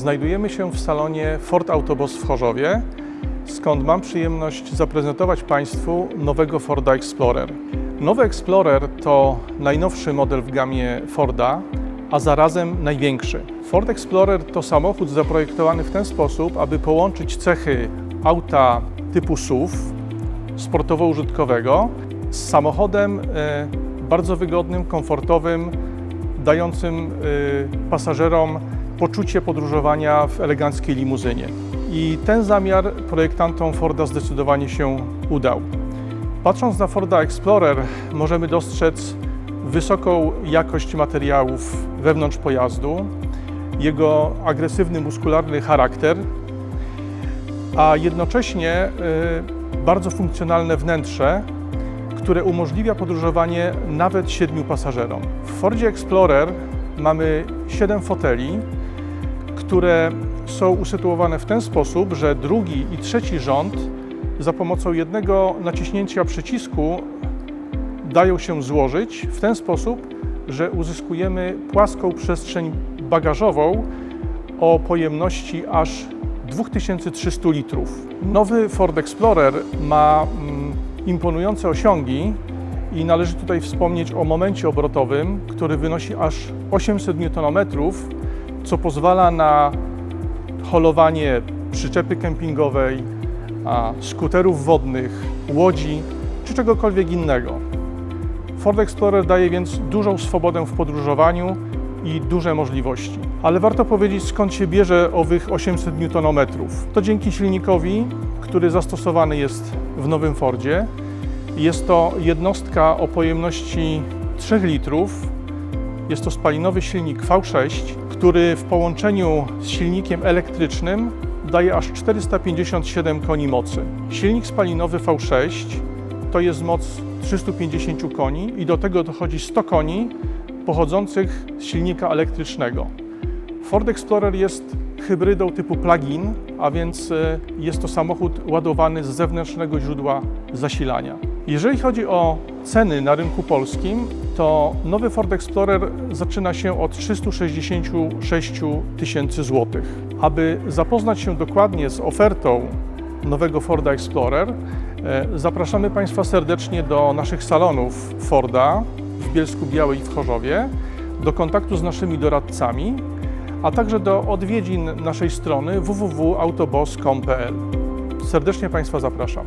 Znajdujemy się w salonie Ford Autobus w Chorzowie, skąd mam przyjemność zaprezentować Państwu nowego Forda Explorer. Nowy Explorer to najnowszy model w gamie Forda, a zarazem największy. Ford Explorer to samochód zaprojektowany w ten sposób, aby połączyć cechy auta typu SUV, sportowo-użytkowego, z samochodem e, bardzo wygodnym, komfortowym, dającym e, pasażerom poczucie podróżowania w eleganckiej limuzynie. I ten zamiar projektantom Forda zdecydowanie się udał. Patrząc na Forda Explorer, możemy dostrzec wysoką jakość materiałów wewnątrz pojazdu, jego agresywny, muskularny charakter, a jednocześnie y, bardzo funkcjonalne wnętrze, które umożliwia podróżowanie nawet siedmiu pasażerom. W Fordzie Explorer mamy 7 foteli, które są usytuowane w ten sposób, że drugi i trzeci rząd za pomocą jednego naciśnięcia przycisku dają się złożyć w ten sposób, że uzyskujemy płaską przestrzeń bagażową o pojemności aż 2300 litrów. Nowy Ford Explorer ma mm, imponujące osiągi i należy tutaj wspomnieć o momencie obrotowym, który wynosi aż 800 Nm, co pozwala na holowanie przyczepy kempingowej, skuterów wodnych, łodzi czy czegokolwiek innego. Ford Explorer daje więc dużą swobodę w podróżowaniu i duże możliwości. Ale warto powiedzieć, skąd się bierze owych 800 Nm. To dzięki silnikowi, który zastosowany jest w nowym Fordzie. Jest to jednostka o pojemności 3 litrów. Jest to spalinowy silnik V6, który w połączeniu z silnikiem elektrycznym daje aż 457 koni mocy. Silnik spalinowy V6 to jest moc 350 koni i do tego dochodzi 100 koni pochodzących z silnika elektrycznego. Ford Explorer jest hybrydą typu plug-in, a więc e, jest to samochód ładowany z zewnętrznego źródła zasilania. Jeżeli chodzi o ceny na rynku polskim, to nowy Ford Explorer zaczyna się od 366 tysięcy złotych. Aby zapoznać się dokładnie z ofertą nowego Forda Explorer, e, zapraszamy Państwa serdecznie do naszych salonów Forda w Bielsku Białej i w Chorzowie, do kontaktu z naszymi doradcami, a także do odwiedzin naszej strony www.autobos.com.pl. Serdecznie Państwa zapraszam.